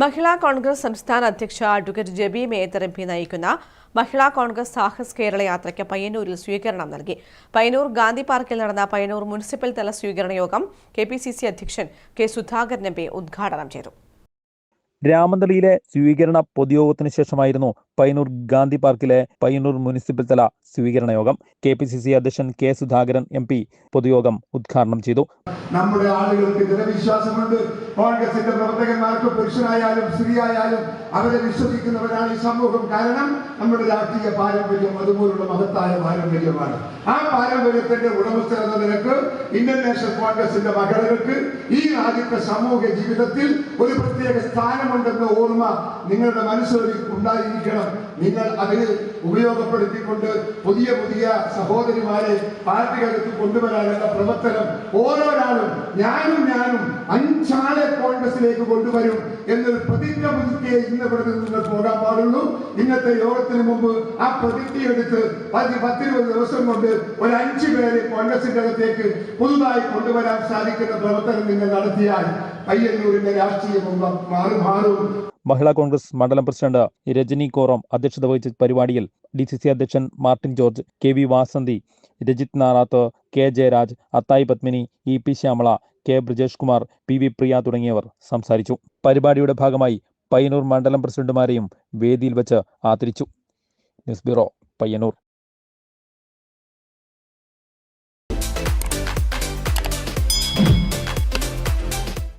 മഹിളാ കോൺഗ്രസ് സംസ്ഥാന അധ്യക്ഷ advocate Jebi Mather M P നയിക്കുന്ന മഹിളാ കോൺഗ്രസ് സാഹസ് കേരള യാത്രയ്ക്ക് പയ്യന്നൂരിൽ സ്വീകരണം നൽകി. പയ്യന്നൂർ ഗാന്ധി പാർക്കിൽ നടന്ന പയ്യന്നൂർ മുനിസിപ്പൽ തല സ്വീകരണ യോഗം കെ പി സി സി അധ്യക്ഷൻ കെ സുധാകരൻ എം പി ഉദ്ഘാടനം ചെയ്തു. രാമന്തളിയിലെ സ്വീകരണ പൊതുയോഗത്തിന് ശേഷമായിരുന്നു പയ്യന്നൂർ ഗാന്ധി പാർക്കിലെ പയ്യന്നൂർ മുനിസിപ്പൽ തല സ്വീകരണ യോഗം. കെ പി സി സി അധ്യക്ഷൻ കെ സുധാകരൻ എം പി പൊതുയോഗം ഉദ്ഘാടനം ചെയ്തു. നമ്മുടെ ആളുകൾക്ക് ജനവിശ്വാസമുണ്ട് കോൺഗ്രസിന്റെ പ്രവർത്തകന്മാർക്ക് പുരുഷനായാലും സ്ത്രീയായാലും അവരെ വിശ്വസിക്കുന്നവരാണ് ഈ സമൂഹം. കാരണം നമ്മുടെ രാഷ്ട്രീയ പാരമ്പര്യം അതുപോലുള്ള മഹത്തായ പാരമ്പര്യമാണ്. ആ പാരമ്പര്യത്തിന്റെ ഉടമസ്ഥ എന്ന നിലയ്ക്ക് ഇന്ത്യൻ നാഷണൽ കോൺഗ്രസിന്റെ മകളുകൾക്ക് ഈ രാജ്യത്തെ സമൂഹ ജീവിതത്തിൽ ഒരു പ്രത്യേക സ്ഥാനമുണ്ടെന്ന ഓർമ്മ നിങ്ങളുടെ മനസ്സിൽ ഉണ്ടായിരിക്കണം. നിങ്ങൾ അതിൽ ഉപയോഗപ്പെടുത്തിക്കൊണ്ട് പുതിയ പുതിയ സഹോദരിമാരെ പാർട്ടികൾക്ക് കൊണ്ടുവരാനുള്ള പ്രവർത്തനം ഓരോരാളും ഞാനും ഞാനും അഞ്ചാളെ കോൺഗ്രസിലേക്ക് കൊണ്ടുവരും എന്നൊരു പ്രതിജ്ഞ പുതുക്കിയ ഇന്ന് ഇവിടെ നിന്ന് പോകാൻ പാടുള്ളൂ. ഇന്നത്തെ യോഗത്തിന് മുമ്പ് ആ പ്രതിജ്ഞ എടുത്ത് പതി പത്തിരുപത് ദിവസം കൊണ്ട് ഒരു അഞ്ചു പേരെ കോൺഗ്രസിന്റെ അകത്തേക്ക് പുതുതായി കൊണ്ടുവരാൻ സാധിക്കുന്ന പ്രവർത്തനം നിങ്ങൾ നടത്തിയാൽ പയ്യന്നൂരിന്റെ രാഷ്ട്രീയം മാറി മാറും. മഹിളാ കോൺഗ്രസ് മണ്ഡലം പ്രസിഡന്റ് രജനി കോറം അധ്യക്ഷത വഹിച്ച പരിപാടിയിൽ ഡി സി സി അധ്യക്ഷൻ Martin George K V Vasanthi Rajith Narath K Jayaraj Athayi Padmini E P Shyamala K Brijesh Kumar P V Priya തുടങ്ങിയവർ സംസാരിച്ചു. പരിപാടിയുടെ ഭാഗമായി പയ്യന്നൂർ മണ്ഡലം പ്രസിഡന്റുമാരെയും വേദിയിൽ വെച്ച് ആദരിച്ചു. News bureau Payyanur.